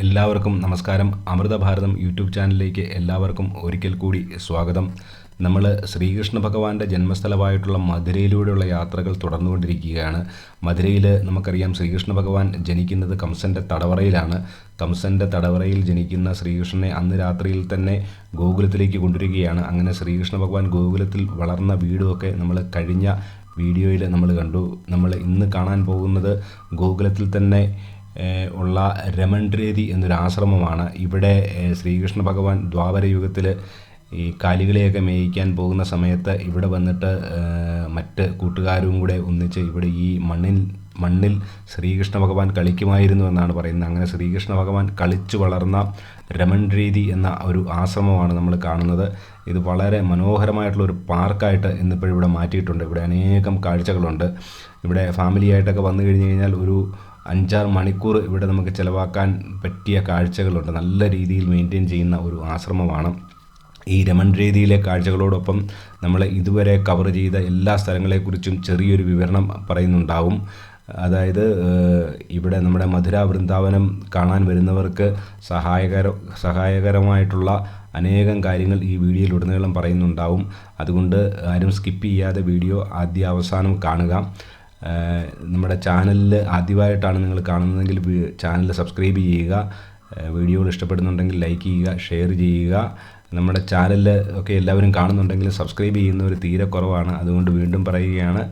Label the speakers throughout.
Speaker 1: എല്ലാവർക്കും നമസ്കാരം. അമൃതഭാരതം യൂട്യൂബ് ചാനലിലേക്ക് എല്ലാവർക്കും ഒരിക്കൽ കൂടി സ്വാഗതം. നമ്മൾ ശ്രീകൃഷ്ണ ഭഗവാന്റെ ജന്മസ്ഥലമായിട്ടുള്ള മധുരയിലൂടെയുള്ള യാത്രകൾ തുടർന്നുകൊണ്ടിരിക്കുകയാണ്. മധുരയിൽ നമുക്കറിയാം ശ്രീകൃഷ്ണ ഭഗവാൻ ജനിക്കുന്നത് കംസന്റെ തടവറയിലാണ്. കംസന്റെ തടവറയിൽ ജനിക്കുന്ന ശ്രീകൃഷ്ണനെ അന്ന് രാത്രിയിൽ തന്നെ ഗോകുലത്തിലേക്ക് കൊണ്ടുവരികയാണ്. അങ്ങനെ ശ്രീകൃഷ്ണ ഭഗവാൻ ഗോകുലത്തിൽ വളർന്ന വീടുമൊക്കെ നമ്മൾ കഴിഞ്ഞ വീഡിയോയിൽ നമ്മൾ കണ്ടു. നമ്മൾ ഇന്ന് കാണാൻ പോകുന്നത് ഗോകുലത്തിൽ തന്നെ ഉള്ള രമൺരേതി എന്നൊരു ആശ്രമമാണ് ഇവിടെ ശ്രീകൃഷ്ണ ഭഗവാൻ ദ്വാപര യുഗത്തിൽ ഈ കാലികളെയൊക്കെ മേയിക്കാൻ പോകുന്ന സമയത്ത് ഇവിടെ വന്നിട്ട് മറ്റ് കൂട്ടുകാരും കൂടെ ഒന്നിച്ച് ഇവിടെ ഈ മണ്ണിൽ മണ്ണിൽ ശ്രീകൃഷ്ണ ഭഗവാൻ കളിക്കുമായിരുന്നു എന്നാണ് പറയുന്നത്. അങ്ങനെ ശ്രീകൃഷ്ണ ഭഗവാൻ കളിച്ചു വളർന്ന രമൺരീതി എന്ന ഒരു ആശ്രമമാണ് നമ്മൾ കാണുന്നത്. ഇത് വളരെ മനോഹരമായിട്ടുള്ള ഒരു പാർക്കായിട്ട് ഇന്നിപ്പോൾ ഇവിടെ മാറ്റിയിട്ടുണ്ട്. ഇവിടെ അനേകം കാഴ്ചകളുണ്ട്. ഇവിടെ ഫാമിലിയായിട്ടൊക്കെ വന്നു കഴിഞ്ഞ് കഴിഞ്ഞാൽ ഒരു അഞ്ചാറ് മണിക്കൂർ ഇവിടെ നമുക്ക് ചിലവാക്കാൻ പറ്റിയ കാഴ്ചകളുണ്ട്. നല്ല രീതിയിൽ മെയിന്റെയിൻ ചെയ്യുന്ന ഒരു ആശ്രമമാണ്. ഈ രമൺ രീതിയിലെ കാഴ്ചകളോടൊപ്പം നമ്മൾ ഇതുവരെ കവർ ചെയ്ത എല്ലാ സ്ഥലങ്ങളെക്കുറിച്ചും ചെറിയൊരു വിവരണം പറയുന്നുണ്ടാവും. അതായത് ഇവിടെ നമ്മുടെ മധുര വൃന്ദാവനം കാണാൻ വരുന്നവർക്ക് സഹായകര സഹായകരമായിട്ടുള്ള അനേകം കാര്യങ്ങൾ ഈ വീഡിയോയിൽ ഉടനീളം പറയുന്നുണ്ടാവും. അതുകൊണ്ട് ആരും സ്കിപ്പ് ചെയ്യാതെ വീഡിയോ ആദ്യ അവസാനം കാണുക. നമ്മുടെ ചാനലിൽ ആദ്യമായിട്ടാണ് നിങ്ങൾ കാണുന്നതെങ്കിൽ ചാനൽ സബ്സ്ക്രൈബ് ചെയ്യുക. വീഡിയോകൾ ഇഷ്ടപ്പെടുന്നുണ്ടെങ്കിൽ ലൈക്ക് ചെയ്യുക ഷെയർ ചെയ്യുക. നമ്മുടെ ചാനലിൽ ഒക്കെ എല്ലാവരും കാണുന്നുണ്ടെങ്കിൽ സബ്സ്ക്രൈബ് ചെയ്യുന്നവർ തീരെ കുറവാണ്. അതുകൊണ്ട് വീണ്ടും പറയുകയാണ്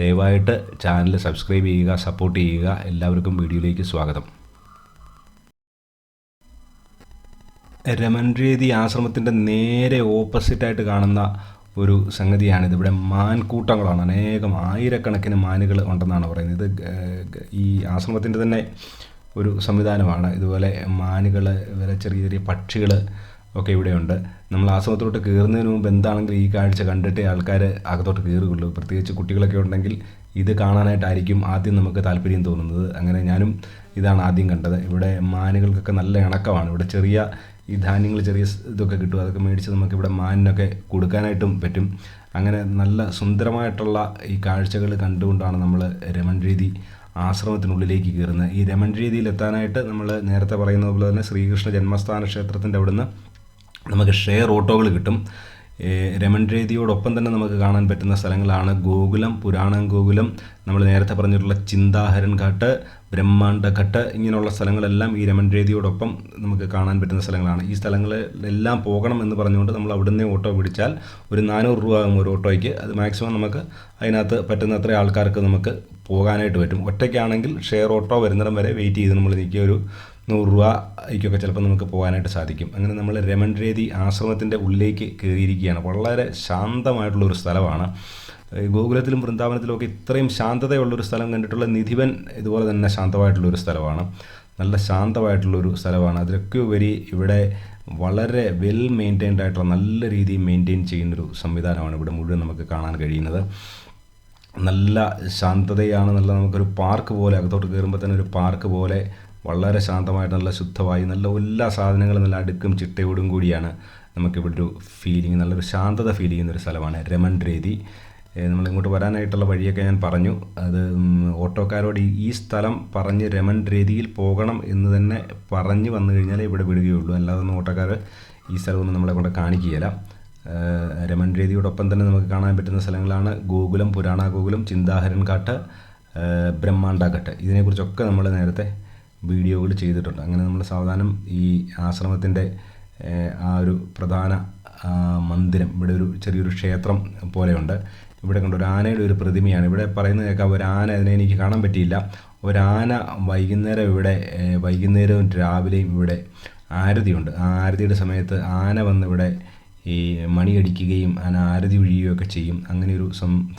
Speaker 1: ദയവായിട്ട് ചാനൽ സബ്സ്ക്രൈബ് ചെയ്യുക സപ്പോർട്ട് ചെയ്യുക. എല്ലാവർക്കും വീഡിയോയിലേക്ക് സ്വാഗതം. രമൺരീതി ആശ്രമത്തിന്റെ നേരെ ഓപ്പോസിറ്റായിട്ട് കാണുന്ന ഒരു സംഗതിയാണിത്. ഇവിടെ മാൻകൂട്ടങ്ങളാണ്. അനേകം ആയിരക്കണക്കിന് മാനുകൾ ഉണ്ടെന്നാണ് പറയുന്നത്. ഇത് ഈ ആശ്രമത്തിന്റെ തന്നെ ഒരു സംവിധാനമാണ്. ഇതുപോലെ മാനുകൾ വരെ ചെറിയ ചെറിയ പക്ഷികൾ ഒക്കെ ഇവിടെയുണ്ട്. നമ്മൾ ആശ്രമത്തിലോട്ട് കയറുന്നതിന് മുമ്പ് എന്താണെങ്കിലും ഈ കാഴ്ച കണ്ടിട്ട് ആൾക്കാർ അകത്തോട്ട് കയറുകയുള്ളൂ. പ്രത്യേകിച്ച് കുട്ടികളൊക്കെ ഉണ്ടെങ്കിൽ ഇത് കാണാനായിട്ടായിരിക്കും ആദ്യം നമുക്ക് താല്പര്യം തോന്നുന്നത്. അങ്ങനെ ഞാനും ഇതാണ് ആദ്യം കണ്ടത്. ഇവിടെ മാനുകൾക്കൊക്കെ നല്ല ഇണക്കമാണ്. ഇവിടെ ചെറിയ ഈ ധാന്യങ്ങൾ ചെറിയ ഇതൊക്കെ കിട്ടും. അതൊക്കെ മേടിച്ച് നമുക്ക് ഇവിടെ മാനിനൊക്കെ കൊടുക്കാനായിട്ടും പറ്റും. അങ്ങനെ നല്ല സുന്ദരമായിട്ടുള്ള ഈ കാഴ്ചകൾ കണ്ടുകൊണ്ടാണ് നമ്മൾ രമൺ രീതി ആശ്രമത്തിനുള്ളിലേക്ക് കയറുന്നത്. ഈ രമൺ രീതിയിൽ എത്താനായിട്ട് നമ്മൾ നേരത്തെ പറയുന്നത് പോലെ തന്നെ ശ്രീകൃഷ്ണ ജന്മസ്ഥാന ക്ഷേത്രത്തിന്റെ അവിടുന്ന് നമുക്ക് ഷെയർ ഓട്ടോകൾ കിട്ടും. ഏഹ് രമൺ രേതിയോടൊപ്പം തന്നെ നമുക്ക് കാണാൻ പറ്റുന്ന സ്ഥലങ്ങളാണ് ഗോകുലം പുരാണം ഗോകുലം നമ്മൾ നേരത്തെ പറഞ്ഞിട്ടുള്ള ചിന്താഹരൻ ഘട്ട് ബ്രഹ്മാണ്ഡഘട്ട് ഇങ്ങനെയുള്ള സ്ഥലങ്ങളെല്ലാം ഈ രമൺ രേതിയോടൊപ്പം നമുക്ക് കാണാൻ പറ്റുന്ന സ്ഥലങ്ങളാണ്. ഈ സ്ഥലങ്ങളെല്ലാം പോകണം എന്ന് പറഞ്ഞുകൊണ്ട് നമ്മൾ അവിടുന്ന് ഓട്ടോ പിടിച്ചാൽ ഒരു നാനൂറ് രൂപ ആകും ഒരു ഓട്ടോയ്ക്ക്. അത് മാക്സിമം നമുക്ക് അതിനകത്ത് പറ്റുന്ന അത്ര ആൾക്കാർക്ക് നമുക്ക് പോകാനായിട്ട് പറ്റും. ഒറ്റയ്ക്കാണെങ്കിൽ ഷെയർ ഓട്ടോ വരുന്നിടം വരെ വെയിറ്റ് ചെയ്ത് നമ്മൾ നിൽക്കുക ഒരു നൂറ് രൂപയ്ക്കൊക്കെ ചിലപ്പോൾ നമുക്ക് പോകാനായിട്ട് സാധിക്കും. അങ്ങനെ നമ്മൾ രമൺ രേതി ആശ്രമത്തിന്റെ ഉള്ളിലേക്ക് കയറിയിരിക്കുകയാണ്. വളരെ ശാന്തമായിട്ടുള്ള ഒരു സ്ഥലമാണ് ഗോകുലത്തിലും വൃന്ദാവനത്തിലും ഒക്കെ ഇത്രയും ശാന്തതയുള്ളൊരു സ്ഥലം കണ്ടിട്ടുള്ള നിധിവൻ ഇതുപോലെ തന്നെ ശാന്തമായിട്ടുള്ളൊരു സ്ഥലമാണ്. നല്ല ശാന്തമായിട്ടുള്ളൊരു സ്ഥലമാണ്. അതിലൊക്കെ ഉപരി ഇവിടെ വളരെ വെൽ മെയിന്റൈൻഡ് ആയിട്ടുള്ള നല്ല രീതിയിൽ മെയിന്റെയിൻ ചെയ്യുന്നൊരു സംവിധാനമാണ് ഇവിടെ മുഴുവൻ നമുക്ക് കാണാൻ കഴിയുന്നത്. നല്ല ശാന്തതയാണ്. നല്ല നമുക്കൊരു പാർക്ക് പോലെ അകത്തോട്ട് കയറുമ്പോൾ തന്നെ ഒരു പാർക്ക് പോലെ വളരെ ശാന്തമായിട്ട് നല്ല ശുദ്ധമായി നല്ല എല്ലാ സാധനങ്ങളും നല്ല അടുക്കും ചിട്ടയോടും കൂടിയാണ് നമുക്കിവിടെ ഒരു ഫീലിംഗ് നല്ലൊരു ശാന്തത ഫീൽ ചെയ്യുന്ന ഒരു സ്ഥലമാണ് രമൺ രീതി നമ്മൾ ഇങ്ങോട്ട് വരാനായിട്ടുള്ള വഴിയൊക്കെ ഞാൻ പറഞ്ഞു. അത് ഓട്ടോക്കാരോട് ഈ- സ്ഥലം പറഞ്ഞ് രമൺ രീതിയിൽ പോകണം എന്ന് തന്നെ പറഞ്ഞ് വന്നു കഴിഞ്ഞാൽ ഇവിടെ വിടുകയുള്ളൂ. അല്ലാതെ ഒന്നും ഓട്ടോക്കാർ ഈ സ്ഥലമൊന്നും നമ്മളെ കൊണ്ട് കാണിക്കുകയില്ല. രമൺ രീതിയോടൊപ്പം തന്നെ നമുക്ക് കാണാൻ പറ്റുന്ന സ്ഥലങ്ങളാണ് ഗോകുലം പുരാണ ഗോകുലം ചിന്താഹരൻ ഘട്ട് ബ്രഹ്മാണ്ട ഘട്ട് ഇതിനെക്കുറിച്ചൊക്കെ നമ്മൾ നേരത്തെ വീഡിയോകൾ ചെയ്തിട്ടുണ്ട്. അങ്ങനെ നമ്മൾ സാവധാനം ഈ ആശ്രമത്തിന്റെ ആ ഒരു പ്രധാന മന്ദിരം ഇവിടെ ഒരു ചെറിയൊരു ക്ഷേത്രം പോലെയുണ്ട്. ഇവിടെ കണ്ട ഒരു ആനയുടെ ഒരു പ്രതിമയാണ്. ഇവിടെ പറയുന്നത് കേൾക്കാം ഒരു ആന അതിനെ എനിക്ക് കാണാൻ പറ്റിയില്ല. ഒരാന വൈകുന്നേരം ഇവിടെ വൈകുന്നേരവും രാവിലെയും ഇവിടെ ആരതിയുണ്ട്. ആ ആരതിയുടെ സമയത്ത് ആന വന്ന് ഇവിടെ ഈ മണിയടിക്കുകയും ആന ആരതി ഒഴിയുകയും ഒക്കെ ചെയ്യും. അങ്ങനെ ഒരു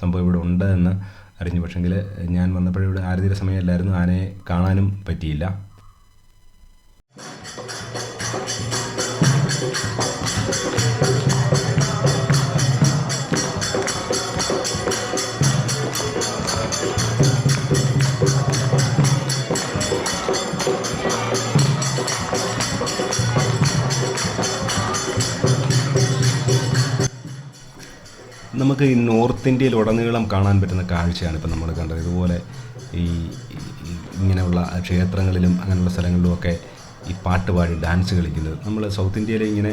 Speaker 1: സംഭവം ഇവിടെ ഉണ്ട് എന്ന് അറിഞ്ഞു. പക്ഷെങ്കിൽ ഞാൻ വന്നപ്പോഴിവിടെ ആരതിയുടെ സമയമല്ലായിരുന്നു ആനയെ കാണാനും പറ്റിയില്ല. നമുക്ക് ഈ നോർത്ത് ഇന്ത്യയിൽ ഉടനീളം കാണാൻ പറ്റുന്ന കാഴ്ചയാണ് ഇപ്പം നമ്മൾ കണ്ടത്. ഇതുപോലെ ഈ ഇങ്ങനെയുള്ള ക്ഷേത്രങ്ങളിലും അങ്ങനെയുള്ള സ്ഥലങ്ങളിലുമൊക്കെ ഈ പാട്ട് പാടി ഡാൻസ് കളിക്കുന്നത് നമ്മൾ സൗത്ത് ഇന്ത്യയിൽ ഇങ്ങനെ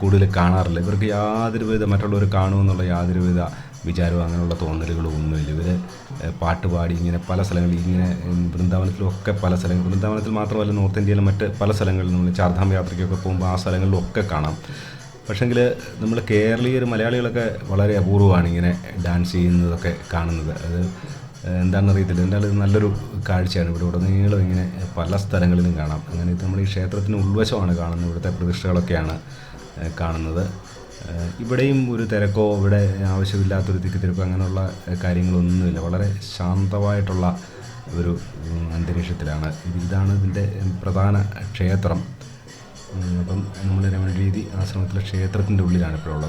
Speaker 1: കൂടുതൽ കാണാറില്ല. ഇവർക്ക് യാതൊരു വിധ മറ്റുള്ളവർ കാണുമെന്നുള്ള യാതൊരു വിധ വിചാരവും അങ്ങനെയുള്ള തോന്നലുകളും ഒന്നുമില്ല. ഇവർ പാട്ട് പാടി ഇങ്ങനെ പല സ്ഥലങ്ങളിൽ ഇങ്ങനെ വൃന്ദാവനത്തിലൊക്കെ പല സ്ഥലങ്ങൾ വൃന്ദാവനത്തിൽ മാത്രമല്ല നോർത്ത് ഇന്ത്യയിലെ മറ്റ് പല സ്ഥലങ്ങളിൽ നമ്മൾ ചാർധാം യാത്രയ്ക്കൊക്കെ പോകുമ്പോൾ ആ സ്ഥലങ്ങളിലൊക്കെ കാണാം. പക്ഷെങ്കിൽ നമ്മൾ കേരളീയർ മലയാളികളൊക്കെ വളരെ അപൂർവമാണ് ഇങ്ങനെ ഡാൻസ് ചെയ്യുന്നതൊക്കെ കാണുന്നത്. അത് എന്താണെന്ന് അറിയത്തില്ല എന്തായാലും നല്ലൊരു കാഴ്ചയാണ്. ഇവിടെ ഉടനീളം ഇങ്ങനെ പല സ്ഥലങ്ങളിലും കാണാം. അങ്ങനെ ഇത് നമ്മൾ ഈ ക്ഷേത്രത്തിന് ഉൾവശമാണ് കാണുന്നത്. ഇവിടുത്തെ പ്രതിഷ്ഠകളൊക്കെയാണ് കാണുന്നത്. ഇവിടെയും ഒരു തിരക്കോ ഇവിടെ ആവശ്യമില്ലാത്തൊരു തിരക്കോ അങ്ങനെയുള്ള കാര്യങ്ങളൊന്നുമില്ല. വളരെ ശാന്തമായിട്ടുള്ള ഒരു അന്തരീക്ഷത്തിലാണ്. ഇത് ഇതാണ് ഇതിന്റെ പ്രധാന ക്ഷേത്രം. അപ്പം നമ്മുടെ രമണ രീതി ആശ്രമത്തിലെ ക്ഷേത്രത്തിന്റെ ഉള്ളിലാണ് ഇപ്പോൾ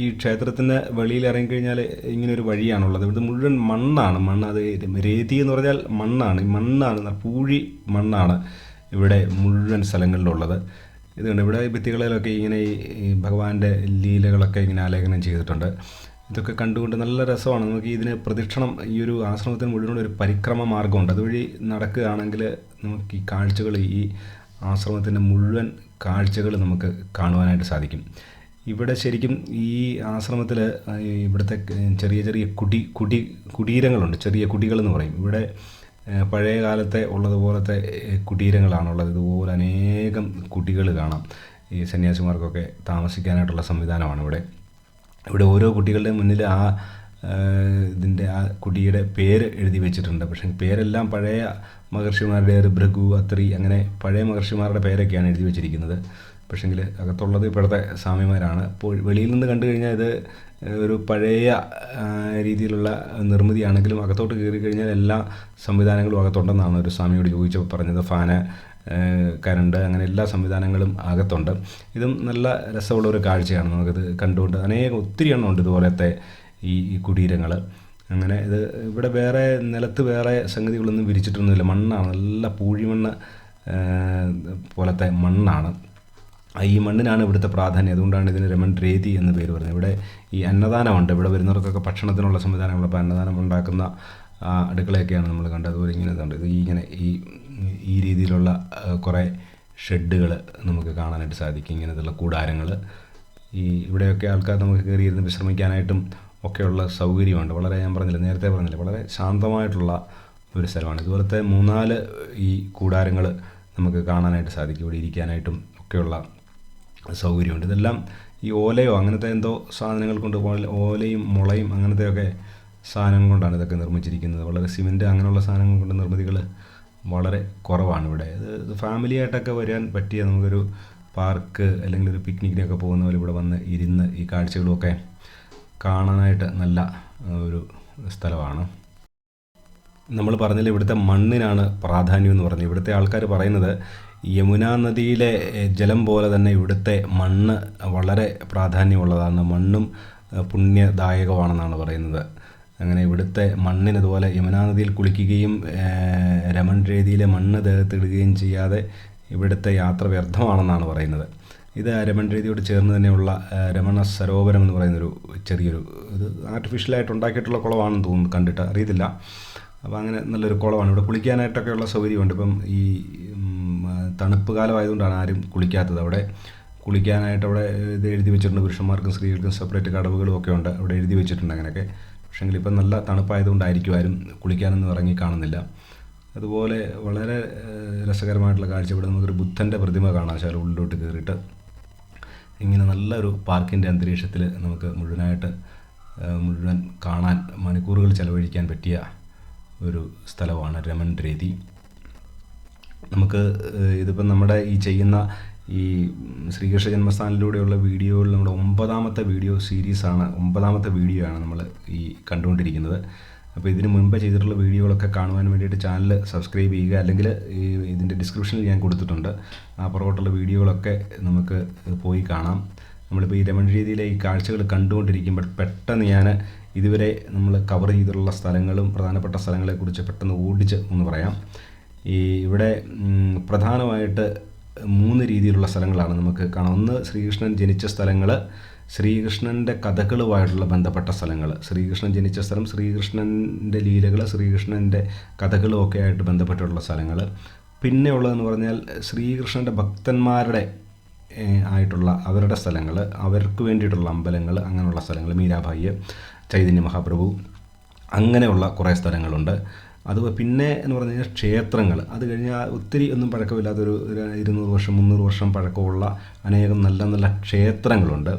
Speaker 1: ഈ ക്ഷേത്രത്തിന്റെ വെളിയിൽ ഇറങ്ങിക്കഴിഞ്ഞാൽ ഇങ്ങനെ ഒരു വഴിയാണുള്ളത്. ഇവിടുത്തെ മുഴുവൻ മണ്ണാണ്. മണ്ണ് അത് രേതി എന്ന് പറഞ്ഞാൽ മണ്ണാണ്. മണ്ണാണ് പൂഴി മണ്ണാണ് ഇവിടെ മുഴുവൻ സ്ഥലങ്ങളിലുള്ളത്. ഇതുകൊണ്ട് ഇവിടെ ഭിത്തികളിലൊക്കെ ഇങ്ങനെ ഈ ഭഗവാന്റെ ലീലകളൊക്കെ ഇങ്ങനെ ആലേഖനം ചെയ്തിട്ടുണ്ട്. ഇതൊക്കെ കണ്ടുകൊണ്ട് നല്ല രസമാണ്. നമുക്ക് ഇതിന് പ്രദക്ഷിണം ഈ ഒരു ആശ്രമത്തിന് മുഴുവനുള്ള ഒരു പരിക്രമ മാർഗമുണ്ട് അതുവഴി നടക്കുകയാണെങ്കിൽ നമുക്ക് ഈ കാഴ്ചകൾ ഈ ആശ്രമത്തിന്റെ മുഴുവൻ കാഴ്ചകൾ നമുക്ക് കാണുവാനായിട്ട് സാധിക്കും. ഇവിടെ ശരിക്കും ഈ ആശ്രമത്തിൽ ഇവിടുത്തെ ചെറിയ ചെറിയ കുടി കുടി കുടീരങ്ങളുണ്ട്. ചെറിയ കുടികളെന്ന് പറയും. ഇവിടെ പഴയ കാലത്തെ ഉള്ളതുപോലത്തെ കുടീരങ്ങളാണുള്ളത്. ഇതുപോലെ അനേകം കുട്ടികൾ കാണാം. ഈ സന്യാസിമാർക്കൊക്കെ താമസിക്കാനായിട്ടുള്ള സംവിധാനമാണ് ഇവിടെ. ഇവിടെ ഓരോ കുട്ടികളുടെ മുന്നിൽ ആ ഇതിന്റെ ആ കുടിയുടെ പേര് എഴുതി വെച്ചിട്ടുണ്ട്. പക്ഷേ പേരെല്ലാം പഴയ മഹർഷിമാരുടെ ഭൃഗു അത്രി അങ്ങനെ പഴയ മഹർഷിമാരുടെ പേരൊക്കെയാണ് എഴുതി വെച്ചിരിക്കുന്നത്. പക്ഷേങ്കിൽ അകത്തുള്ളത് ഇപ്പോഴത്തെ സ്വാമിമാരാണ്. അപ്പോൾ വെളിയിൽ നിന്ന് കണ്ടു കഴിഞ്ഞാൽ ഇത് ഒരു പഴയ രീതിയിലുള്ള നിർമ്മിതിയാണെങ്കിലും അകത്തോട്ട് കയറി കഴിഞ്ഞാൽ എല്ലാ സംവിധാനങ്ങളും അകത്തുണ്ടെന്നാണ് ഒരു സ്വാമിയോട് ചോദിച്ചപ്പോൾ പറഞ്ഞത്. ഫാന് കരണ്ട് അങ്ങനെ എല്ലാ സംവിധാനങ്ങളും അകത്തുണ്ട്. ഇതും നല്ല രസമുള്ള ഒരു കാഴ്ചയാണ് നമുക്കിത് കണ്ടുകൊണ്ട്. അനേകം ഒത്തിരി എണ്ണം ഉണ്ട് ഇതുപോലത്തെ ഈ കുടീരങ്ങൾ അങ്ങനെ ഇത് ഇവിടെ വേറെ നിലത്ത് വേറെ സംഗതികളൊന്നും വിരിച്ചിട്ടൊന്നുമില്ല. മണ്ണാണ് നല്ല പൂഴിമണ്ണ് പോലത്തെ മണ്ണാണ്. ഈ മണ്ണിനാണ് ഇവിടുത്തെ പ്രാധാന്യം. അതുകൊണ്ടാണ് ഇതിന് രമൺ രേതി എന്ന് പേര് പറയുന്നത് ഇവിടെ ഈ അന്നദാനമുണ്ട്. ഇവിടെ വരുന്നവർക്കൊക്കെ ഭക്ഷണത്തിനുള്ള സംവിധാനങ്ങൾ അപ്പോൾ അന്നദാനം ഉണ്ടാക്കുന്ന അടുക്കളയൊക്കെയാണ് നമ്മൾ കണ്ടത്. അതുപോലെ ഇങ്ങനെ ഇതുണ്ട്. ഇത് ഇങ്ങനെ ഈ ഈ രീതിയിലുള്ള കുറേ ഷെഡുകൾ നമുക്ക് കാണാനായിട്ട് സാധിക്കും. ഇങ്ങനത്തുള്ള കൂടാരങ്ങൾ ഈ ഇവിടെയൊക്കെ ആൾക്കാർ നമുക്ക് കയറിയിരുന്ന് വിശ്രമിക്കാനായിട്ടും ഒക്കെയുള്ള സൗകര്യമുണ്ട്. വളരെ ഞാൻ പറഞ്ഞില്ല നേരത്തെ പറഞ്ഞില്ല വളരെ ശാന്തമായിട്ടുള്ള ഒരു സ്ഥലമാണ്. ഇതുപോലത്തെ മൂന്നാൽ ഈ കൂടാരങ്ങൾ നമുക്ക് കാണാനായിട്ട് സാധിക്കും. ഇവിടെ ഇരിക്കാനായിട്ടും ഒക്കെയുള്ള സൗകര്യമുണ്ട്. ഇതെല്ലാം ഈ ഓലയോ അങ്ങനത്തെ എന്തോ സാധനങ്ങൾ കൊണ്ട് ഓലയും മുളയും അങ്ങനത്തെയൊക്കെ സാധനങ്ങൾ കൊണ്ടാണ് ഇതൊക്കെ നിർമ്മിച്ചിരിക്കുന്നത്. വളരെ സിമെന്റ് അങ്ങനെയുള്ള സാധനങ്ങൾ കൊണ്ട് നിർമ്മിതികൾ വളരെ കുറവാണ് ഇവിടെ. ഇത് ഫാമിലി ആയിട്ടൊക്കെ വരാൻ പറ്റിയ നമുക്കൊരു പാർക്ക് അല്ലെങ്കിൽ ഒരു പിക്നിക്കിനൊക്കെ പോകുന്ന പോലെ ഇവിടെ വന്ന് ഇരുന്ന് ഈ കാഴ്ചകളുമൊക്കെ കാണാനായിട്ട് നല്ല ഒരു സ്ഥലമാണ്. നമ്മൾ പറഞ്ഞില്ല ഇവിടുത്തെ മണ്ണിനാണ് പ്രാധാന്യം എന്ന് പറഞ്ഞു. ഇവിടുത്തെ ആൾക്കാർ പറയുന്നത് യമുനാ നദിയിലെ ജലം പോലെ തന്നെ ഇവിടുത്തെ മണ്ണ് വളരെ പ്രാധാന്യമുള്ളതാണ്. മണ്ണും പുണ്യദായകമാണെന്നാണ് പറയുന്നത്. അങ്ങനെ ഇവിടുത്തെ മണ്ണിന് ഇതുപോലെ യമുനാ നദിയിൽ കുളിക്കുകയും രമൺ രീതിയിലെ മണ്ണ് ദേഹത്തിടുകയും ചെയ്യാതെ ഇവിടുത്തെ യാത്ര വ്യർത്ഥമാണെന്നാണ് പറയുന്നത്. ഇത് രമൺ രീതിയോട് ചേർന്ന് തന്നെയുള്ള രമണ സരോവരം എന്ന് പറയുന്നൊരു ചെറിയൊരു ഇത് ആർട്ടിഫിഷ്യലായിട്ട് ഉണ്ടാക്കിയിട്ടുള്ള കുളമാണെന്ന് തോന്നുന്നു കണ്ടിട്ട് അറിയത്തില്ല. അപ്പോൾ അങ്ങനെ നല്ലൊരു കുളമാണ്. ഇവിടെ കുളിക്കാനായിട്ടൊക്കെയുള്ള സൗകര്യമുണ്ട്. ഇപ്പം ഈ തണുപ്പ് കാലമായതുകൊണ്ടാണ് ആരും കുളിക്കാത്തത്. അവിടെ കുളിക്കാനായിട്ട് അവിടെ ഇത് എഴുതി വെച്ചിട്ടുണ്ട്. പുരുഷന്മാർക്കും സ്ത്രീകൾക്കും സെപ്പറേറ്റ് കടവുകളും ഒക്കെ ഉണ്ട്. അവിടെ എഴുതി വെച്ചിട്ടുണ്ട് അങ്ങനെയൊക്കെ. പക്ഷേങ്കിൽ ഇപ്പം നല്ല തണുപ്പായതുകൊണ്ടായിരിക്കും ആരും കുളിക്കാനൊന്നും ഇറങ്ങി കാണുന്നില്ല. അതുപോലെ വളരെ രസകരമായിട്ടുള്ള കാഴ്ച ഇവിടെ നമുക്കൊരു ബുദ്ധന്റെ പ്രതിമ കാണാം. ശാല ഉള്ളിലോട്ട് കയറിയിട്ട് ഇങ്ങനെ നല്ലൊരു പാർക്കിന്റെ അന്തരീക്ഷത്തിൽ നമുക്ക് മുഴുവനായിട്ട് മുഴുവൻ കാണാൻ മണിക്കൂറുകൾ ചിലവഴിക്കാൻ പറ്റിയ ഒരു സ്ഥലമാണ് രമൺ രേതി നമുക്ക് ഇതിപ്പം നമ്മുടെ ഈ ചെയ്യുന്ന ഈ ശ്രീകൃഷ്ണ ജന്മസ്ഥാനിലൂടെയുള്ള വീഡിയോകളിൽ നമ്മുടെ ഒമ്പതാമത്തെ വീഡിയോ സീരീസാണ് ഒമ്പതാമത്തെ വീഡിയോ ആണ് നമ്മൾ ഈ കണ്ടുകൊണ്ടിരിക്കുന്നത്. അപ്പോൾ ഇതിന് മുൻപ് ചെയ്തിട്ടുള്ള വീഡിയോകളൊക്കെ കാണുവാൻ വേണ്ടിയിട്ട് ചാനൽ സബ്സ്ക്രൈബ് ചെയ്യുക അല്ലെങ്കിൽ ഈ ഇതിന്റെ ഡിസ്ക്രിപ്ഷനിൽ ഞാൻ കൊടുത്തിട്ടുണ്ട്. ആ പുറകോട്ടുള്ള വീഡിയോകളൊക്കെ നമുക്ക് പോയി കാണാം. നമ്മളിപ്പോൾ ഈ രമൺ രീതിയിലെ ഈ കാഴ്ചകൾ കണ്ടുകൊണ്ടിരിക്കുമ്പോൾ പെട്ടെന്ന് ഞാൻ ഇതുവരെ നമ്മൾ കവർ ചെയ്തിട്ടുള്ള സ്ഥലങ്ങളും പ്രധാനപ്പെട്ട സ്ഥലങ്ങളെക്കുറിച്ച് പെട്ടെന്ന് ഓടിച്ച് ഒന്ന് പറയാം. ഈ ഇവിടെ പ്രധാനമായിട്ട് മൂന്ന് രീതിയിലുള്ള സ്ഥലങ്ങളാണ് നമുക്ക് കാണാം. ഒന്ന് ശ്രീകൃഷ്ണൻ ജനിച്ച സ്ഥലങ്ങൾ ശ്രീകൃഷ്ണന്റെ കഥകളുമായിട്ടുള്ള ബന്ധപ്പെട്ട സ്ഥലങ്ങൾ ശ്രീകൃഷ്ണൻ ജനിച്ച സ്ഥലം ശ്രീകൃഷ്ണന്റെ ലീലകൾ ശ്രീകൃഷ്ണന്റെ കഥകളും ഒക്കെ ആയിട്ട് ബന്ധപ്പെട്ടുള്ള സ്ഥലങ്ങൾ പിന്നെ ഉള്ളതെന്ന് പറഞ്ഞാൽ ശ്രീകൃഷ്ണന്റെ ഭക്തന്മാരുടെ ആയിട്ടുള്ള അവരുടെ സ്ഥലങ്ങൾ അവർക്ക് വേണ്ടിയിട്ടുള്ള അമ്പലങ്ങൾ അങ്ങനെയുള്ള സ്ഥലങ്ങൾ മീരാഭായി ചൈതന്യ മഹാപ്രഭു അങ്ങനെയുള്ള കുറേ സ്ഥലങ്ങളുണ്ട്. അത് പിന്നെ എന്ന് പറഞ്ഞു കഴിഞ്ഞാൽ ക്ഷേത്രങ്ങൾ. അത് കഴിഞ്ഞാൽ ഒത്തിരി ഒന്നും പഴക്കമില്ലാത്തൊരു ഒരു ഇരുന്നൂറ് വർഷം മുന്നൂറ് വർഷം പഴക്കമുള്ള അനേകം നല്ല നല്ല ക്ഷേത്രങ്ങളുണ്ട്.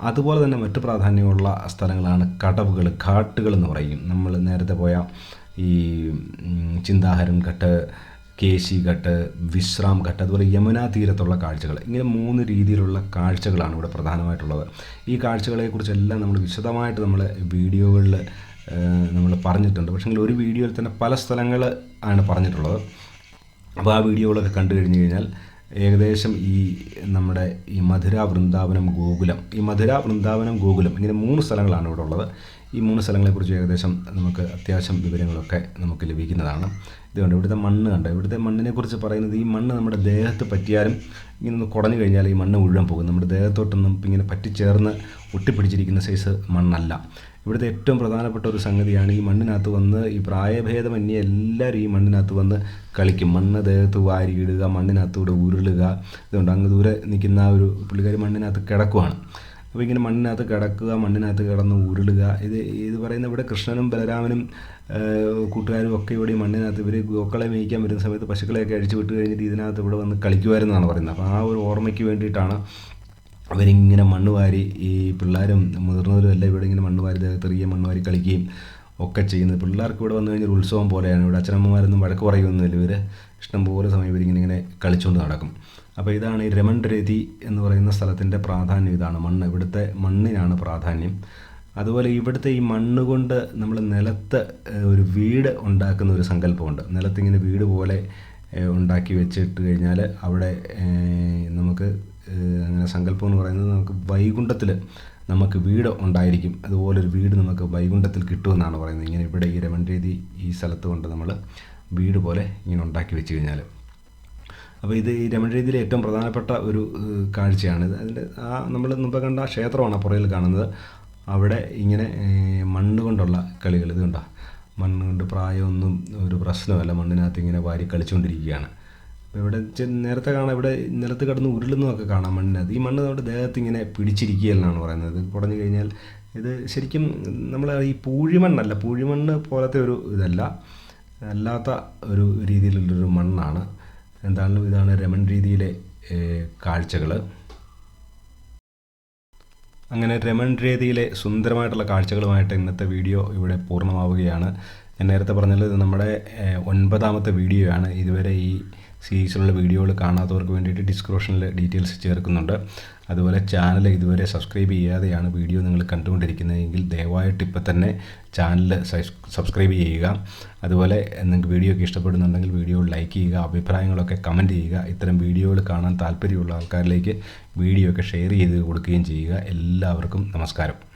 Speaker 1: അതുപോലെ തന്നെ മറ്റു പ്രാധാന്യമുള്ള സ്ഥലങ്ങളാണ് കടവുകൾ ഘാട്ടുകൾ എന്ന് പറയും. നമ്മൾ നേരത്തെ പോയ ഈ ചിന്താഹരം ഘട്ട് കേശി ഘട്ട് വിശ്രാം ഘട്ട് അതുപോലെ യമുനാ തീരത്തുള്ള കാഴ്ചകൾ. ഇങ്ങനെ മൂന്ന് രീതിയിലുള്ള കാഴ്ചകളാണ് ഇവിടെ പ്രധാനമായിട്ടുള്ളത്. ഈ കാഴ്ചകളെക്കുറിച്ചെല്ലാം നമ്മൾ വിശദമായിട്ട് നമ്മൾ വീഡിയോകളിൽ നമ്മൾ പറഞ്ഞിട്ടുണ്ട്. പക്ഷേ ഒരു വീഡിയോയിൽ തന്നെ പല സ്ഥലങ്ങൾ ആണ് പറഞ്ഞിട്ടുള്ളത്. അപ്പോൾ ആ വീഡിയോകളൊക്കെ കണ്ടു കഴിഞ്ഞു കഴിഞ്ഞാൽ ഏകദേശം ഈ നമ്മുടെ ഈ മധുര വൃന്ദാവനം ഗോകുലം ഈ മധുര വൃന്ദാവനം ഗോകുലം ഇങ്ങനെ മൂന്ന് സ്ഥലങ്ങളാണ് ഇവിടെ ഉള്ളത്. ഈ മൂന്ന് സ്ഥലങ്ങളെക്കുറിച്ച് ഏകദേശം നമുക്ക് അത്യാവശ്യം വിവരങ്ങളൊക്കെ നമുക്ക് ലഭിക്കുന്നതാണ്. ഇതുകൊണ്ട് ഇവിടുത്തെ മണ്ണ് കണ്ടോ? ഇവിടുത്തെ മണ്ണിനെക്കുറിച്ച് പറയുന്നത് ഈ മണ്ണ് നമ്മുടെ ദേഹത്ത് പറ്റിയാലും ഇങ്ങനെ ഒന്ന് കഴിഞ്ഞാൽ ഈ മണ്ണ് മുഴുവൻ പോകും. നമ്മുടെ ദേഹത്തോട്ടൊന്നും ഇങ്ങനെ പറ്റിച്ചേർന്ന് ഒട്ടിപ്പിടിച്ചിരിക്കുന്ന സൈസ് മണ്ണല്ല. ഇവിടുത്തെ ഏറ്റവും പ്രധാനപ്പെട്ട ഒരു സംഗതിയാണ് ഈ മണ്ണിനകത്ത് വന്ന് ഈ പ്രായഭേദമന്യേ എല്ലാവരും ഈ മണ്ണിനകത്ത് വന്ന് കളിക്കും. മണ്ണ് ദേഹത്ത് വാരിയിടുക മണ്ണിനകത്തൂടെ ഉരുളുക. ഇതുകൊണ്ട് അങ്ങ് ദൂരെ നിൽക്കുന്ന ആ ഒരു പുള്ളിക്കാരി മണ്ണിനകത്ത് കിടക്കുവാണ്. അപ്പോൾ ഇങ്ങനെ മണ്ണിനകത്ത് കിടക്കുക മണ്ണിനകത്ത് കിടന്ന് ഉരുളുക. ഇത് ഇത് പറയുന്ന ഇവിടെ കൃഷ്ണനും ബലരാമനും കൂട്ടുകാരും ഒക്കെ ഇവിടെ മണ്ണിനകത്ത് ഇവർ ഗോക്കളെ മേയ്ക്കാൻ വരുന്ന സമയത്ത് പശുക്കളെയൊക്കെ അഴിച്ചു വിട്ട് കഴിഞ്ഞിട്ട് ഇതിനകത്ത് ഇവിടെ വന്ന് കളിക്കുമായിരുന്നാണ് പറയുന്നത്. അപ്പോൾ ആ ഒരു ഓർമ്മയ്ക്ക് വേണ്ടിയിട്ടാണ് അവരിങ്ങനെ മണ്ണ് വാരി ഈ പിള്ളേരും മുതിർന്നവരും എല്ലാം ഇവിടെ ഇങ്ങനെ മണ്ണ് വാരി ചെറിയ മണ്ണ് വാരി കളിക്കുകയും ഒക്കെ ചെയ്യുന്നത്. പിള്ളേർക്ക് ഇവിടെ വന്നു കഴിഞ്ഞാൽ ഉത്സവം പോലെയാണ്. ഇവിടെ അച്ഛനമ്മമാരൊന്നും വഴക്ക് പറയുമൊന്നുമില്ല ഇവർ ഇഷ്ടംപോലെ സമയം ഇവരിങ്ങനെ ഇങ്ങനെ കളിച്ചുകൊണ്ട് നടക്കും. അപ്പോൾ ഇതാണ് ഈ രമൺ രതി എന്ന് പറയുന്ന സ്ഥലത്തിന്റെ പ്രാധാന്യം ഇതാണ് മണ്ണ്. ഇവിടുത്തെ മണ്ണിനാണ് പ്രാധാന്യം. അതുപോലെ ഇവിടുത്തെ ഈ മണ്ണ് കൊണ്ട് നമ്മൾ നിലത്ത് ഒരു വീട് ഉണ്ടാക്കുന്ന ഒരു സങ്കല്പമുണ്ട്. നിലത്തിങ്ങനെ വീട് പോലെ ഉണ്ടാക്കി വെച്ചിട്ട് കഴിഞ്ഞാൽ അവിടെ നമുക്ക് അങ്ങനെ സങ്കല്പം എന്ന് പറയുന്നത് നമുക്ക് വൈകുണ്ഠത്തിൽ നമുക്ക് വീട് ഉണ്ടായിരിക്കും. അതുപോലൊരു വീട് നമുക്ക് വൈകുണ്ഠത്തിൽ കിട്ടുമെന്നാണ് പറയുന്നത്. ഇങ്ങനെ ഇവിടെ ഈ രമൺ രീതി ഈ സ്ഥലത്ത് കൊണ്ട് നമ്മൾ വീട് പോലെ ഇങ്ങനെ ഉണ്ടാക്കി വെച്ച് കഴിഞ്ഞാൽ അപ്പോൾ ഇത് ഈ രമണരീതിയിലെ ഏറ്റവും പ്രധാനപ്പെട്ട ഒരു കാഴ്ചയാണ്. ഇത് അതിന്റെ ആ നമ്മൾ മുമ്പ് കണ്ട ക്ഷേത്രമാണ് പുറയിൽ കാണുന്നത്. അവിടെ ഇങ്ങനെ മണ്ണ് കൊണ്ടുള്ള കളികൾ. ഇത് കണ്ടോ? മണ്ണ് കൊണ്ട് പ്രായമൊന്നും ഒരു പ്രശ്നമല്ല. മണ്ണിനകത്ത് ഇങ്ങനെ വാരി കളിച്ചുകൊണ്ടിരിക്കുകയാണ്. അപ്പോൾ ഇവിടെ നേരത്തെ കാണാം ഇവിടെ നിലത്ത് കിടന്ന് ഉരുളുന്നതൊക്കെ കാണാം മണ്ണിനകത്ത്. ഈ മണ്ണ് നമ്മുടെ ദേഹത്ത് ഇങ്ങനെ പിടിച്ചിരിക്കുകയെന്നാണ് പറയുന്നത്. കുറഞ്ഞു കഴിഞ്ഞാൽ ഇത് ശരിക്കും നമ്മൾ ഈ പൂഴിമണ്ണല്ല. പൂഴിമണ്ണ് പോലത്തെ ഒരു ഇതല്ല. അല്ലാത്ത ഒരു രീതിയിലുള്ളൊരു മണ്ണാണ്. എന്തായാലും ഇതാണ് രമൺ രീതിയിലെ കാഴ്ചകൾ അങ്ങനെ രമൺ രീതിയിലെ സുന്ദരമായിട്ടുള്ള കാഴ്ചകളുമായിട്ട് ഇന്നത്തെ വീഡിയോ ഇവിടെ പൂർണമാവുകയാണ്. ഞാൻ നേരത്തെ പറഞ്ഞത് നമ്മുടെ ഒൻപതാമത്തെ വീഡിയോ ആണ് ഇതുവരെ ഈ സീരീസിലുള്ള വീഡിയോകൾ കാണാത്തവർക്ക് വേണ്ടിയിട്ട് ഡിസ്ക്രിപ്ഷനിൽ ഡീറ്റെയിൽസ് ചേർക്കുന്നുണ്ട്. അതുപോലെ ചാനൽ ഇതുവരെ സബ്സ്ക്രൈബ് ചെയ്യാതെയാണ് വീഡിയോ നിങ്ങൾ കണ്ടുകൊണ്ടിരിക്കുന്നതെങ്കിൽ ദയവായിട്ട് ഇപ്പം തന്നെ ചാനൽ സബ്സ്ക്രൈബ് ചെയ്യുക. അതുപോലെ നിങ്ങൾക്ക് വീഡിയോ ഒക്കെ ഇഷ്ടപ്പെടുന്നുണ്ടെങ്കിൽ വീഡിയോ ലൈക്ക് ചെയ്യുക അഭിപ്രായങ്ങളൊക്കെ കമന്റ് ചെയ്യുക ഇത്തരം വീഡിയോകൾ കാണാൻ താല്പര്യമുള്ള ആൾക്കാരിലേക്ക് വീഡിയോ ഒക്കെ ഷെയർ ചെയ്ത് കൊടുക്കുകയും ചെയ്യുക. എല്ലാവർക്കും നമസ്കാരം.